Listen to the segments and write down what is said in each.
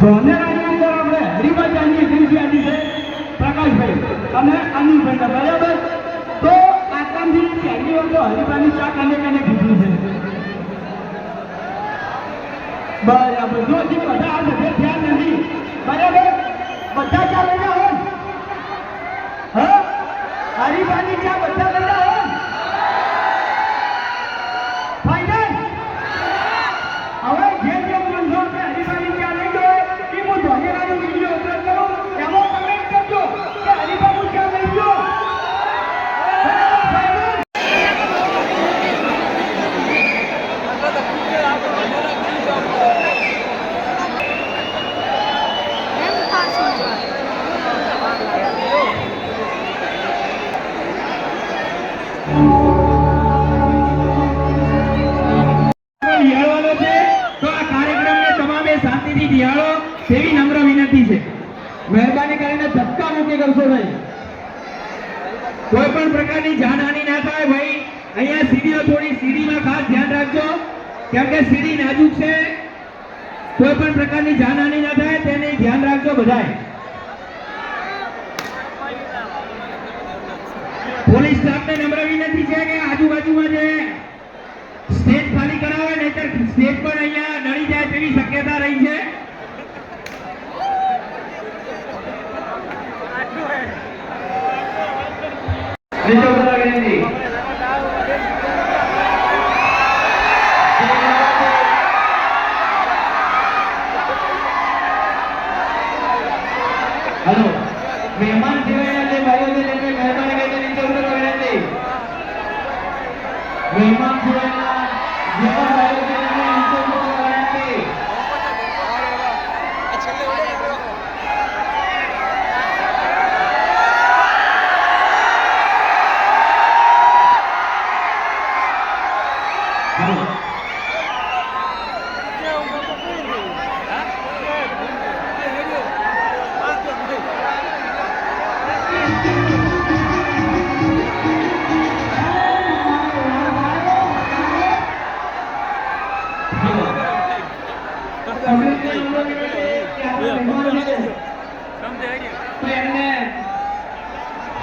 ધોનેરાની અંદર આપણે. હરિભાઈ છે. પ્રકાશભાઈ અને અનિલભાઈ બરાબર? તો આતંકથી પહેલી વાર તો હરિભાઈની ચા કાને કાને કીધી છે. બરાબર. જો બધા આ બધે ધ્યાન નથી બરાબર બધા ચા લઈ જાઓ હા હરિભાઈની ચા બધા લઈ જાઓ ફાઈનલ હવે જે જે માણસો આપણે હરિભાઈની ચા લઈ ગયો એ હું ધોનેરાનો વીડિયો અપલોડ કરું એમાં કમેન્ટ કરજો કે હરિભાઈનું ચા લઈ ગયો બરાબર ફાઈનલ એમ પાછું નિહાળવાનો મૂકી કરશો નહીં કોઈ પણ પ્રકારની જાનહાની ના થાય ભાઈ. અહીંયા સીડીઓ થોડી સીડીમાં ખાસ ધ્યાન રાખજો. કેમ કે સીડી નાજુક છે. કોઈ પણ પ્રકારની જાનહાની ના થાય, તેને ધ્યાન રાખજો બધાય પોલીસ સ્ટાફને નમ્ર વિનંતી છે કે આજુબાજુમાં જે સ્ટેજ ખાલી કરાવે, નહીતર સ્ટેજ પણ અહીંયા નડી જાય તેવી શક્યતા રહી છે. નીચે ઉતરવા વિનંતી. હલો મહેમાન સિવાયના જે ભાઈઓ છે તેમને મહેરબાની કરીને નીચે ઉતરવા વિનંતી મહેમાન સિવાયના જે પણ ભાઈઓ છે તેમને નીચે ઉતરવા વિનંતી હલો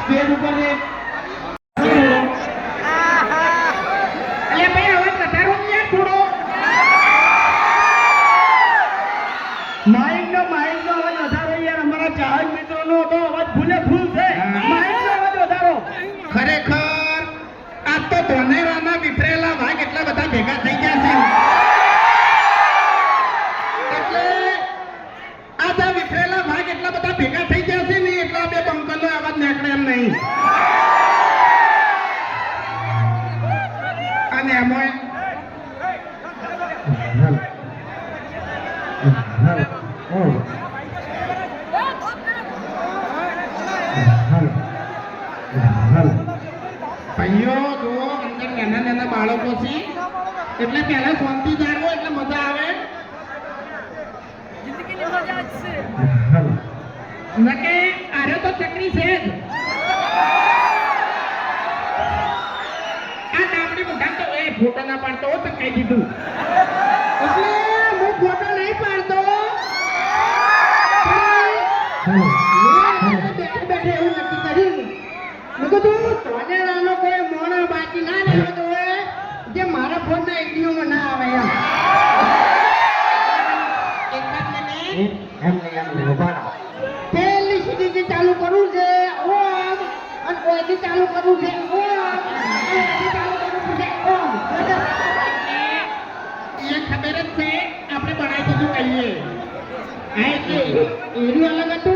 સ્ટેજ ઉપર એમાં ભાઈઓ જુઓ અંદર નાના નાના બાળકો છે એટલે પહેલા શાંતિ જાણવો એટલે મજા આવે નકે આરે તો ચકરી છે જ ફોટો ના પાડતો હો તો કહી દીધું. એટલે હું ફોટો નહીં પાડતો. બેઠે એવું નક્કી કર્યું. મેં કીધું ચોનેરાનો કોઈ મોણો બાકી ના જોઈએ જે મારા ફોનના એટીએમમાં ના આવે એમ. ચાલુ કરવું છે ઓમ અને ઓયથી ચાલુ કરવું છે ઓમ ચાલુ કરવું છે ઓમ ખબર જ છે આપણે બનાવી દીધું કહીએ? હા એનું અલગ હતું.